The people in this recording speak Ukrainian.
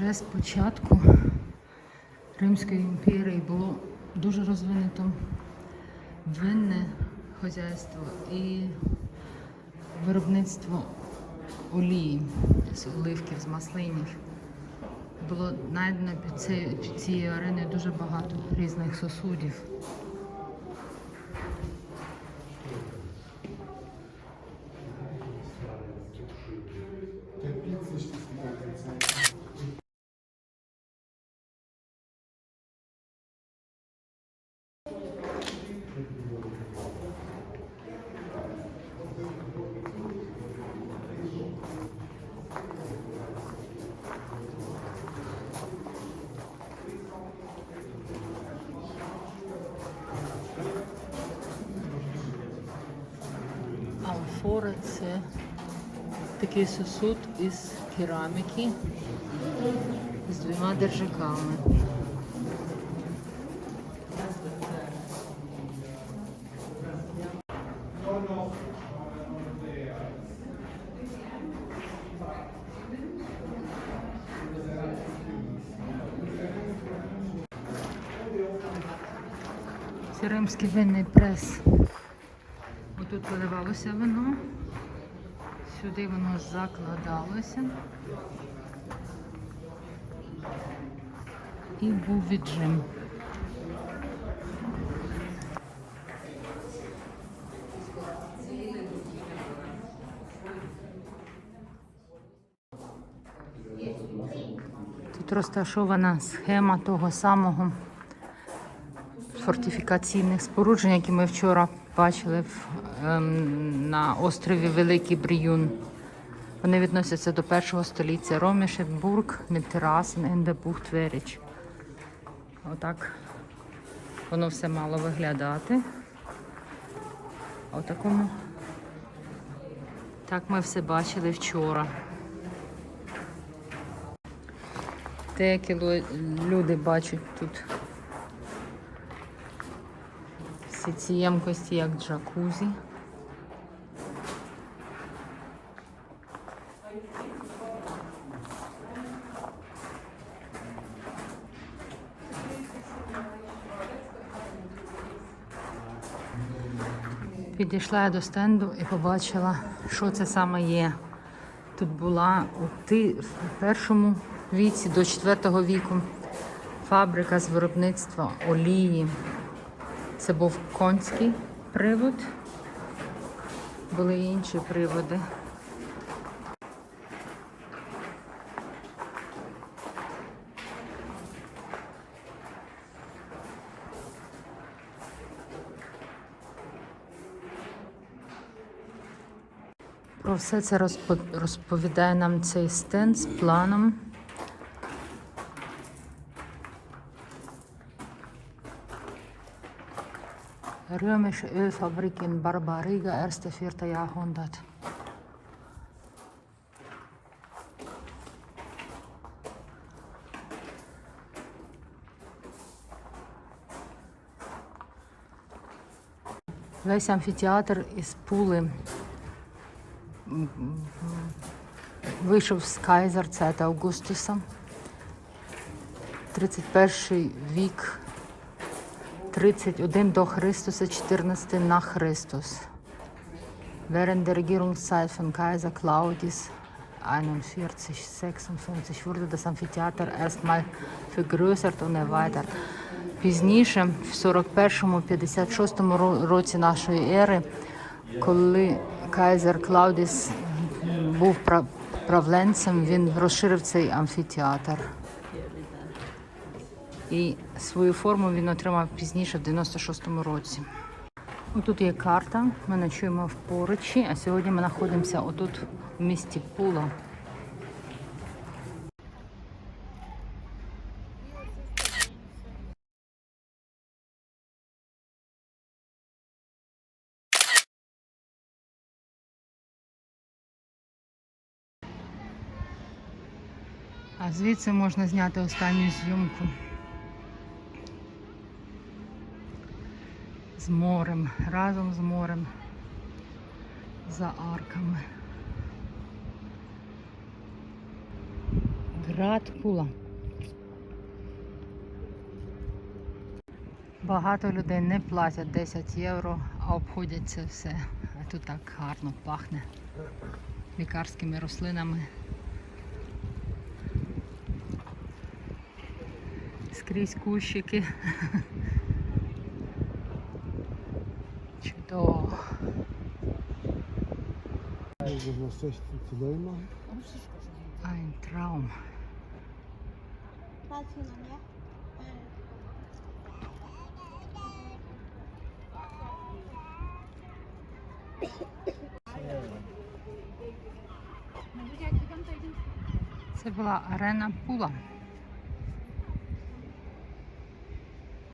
Вже з початку Римської імперії було дуже розвинуто винне хазяйство і виробництво олії з оливків, з маслинів. Було знайдено під цією, ареною дуже багато різних сосудів. Амфори це такий сосуд із кераміки з двома держаками. Це римський винний прес. Отут виливалося вино, сюди воно закладалося. І був віджим. Тут розташована схема того самого фортифікаційних споруджень, які ми вчора бачили ем, на острові Великий Бріюн. Вони відносяться до першого століття Ромішенбург, Мільтерасен, Ендебухт, Веріч. Отак воно все мало виглядати. Отакому. Так ми все бачили вчора. Деякі люди бачать тут всі ці ємкості як джакузі. Підійшла я до стенду і побачила, що це саме є. Тут була у першому віці до 4 віку фабрика з виробництва олії. Це був конський привод. Були інші приводи. Про все це розпо- розповідає нам цей стенд з планом. Römische Ölfabrik in Barbariga, erste, vierte Jahrhundert. Весь амфітеатр із пули вийшов з Кайзер, Августуса. 31 вік 31 до Christus, 14 nach Christus. Während der Regierungszeit von Kaiser Claudius 41, 56 wurde das Amphitheater erstmal vergrößert und erweitert. Пізніше, в 41-56 ро- році нашої ери, коли кайзер Клаудіс був пра- правленцем, він розширив цей амфітеатр. І свою форму він отримав пізніше, в 96-му році. Отут є карта. Ми ночуємо в Поричі, а сьогодні ми знаходимося отут в місті Пула. А звідси можна зняти останню зйомку. З морем, разом з морем, за арками. Град Пула. Багато людей не платять 10 євро, а обходяться все. А тут так гарно пахне лікарськими рослинами. Скрізь кущики. Чудово. Можна все сюди ноги. Ein Traum. Patrz na mnie. Це була арена Пула.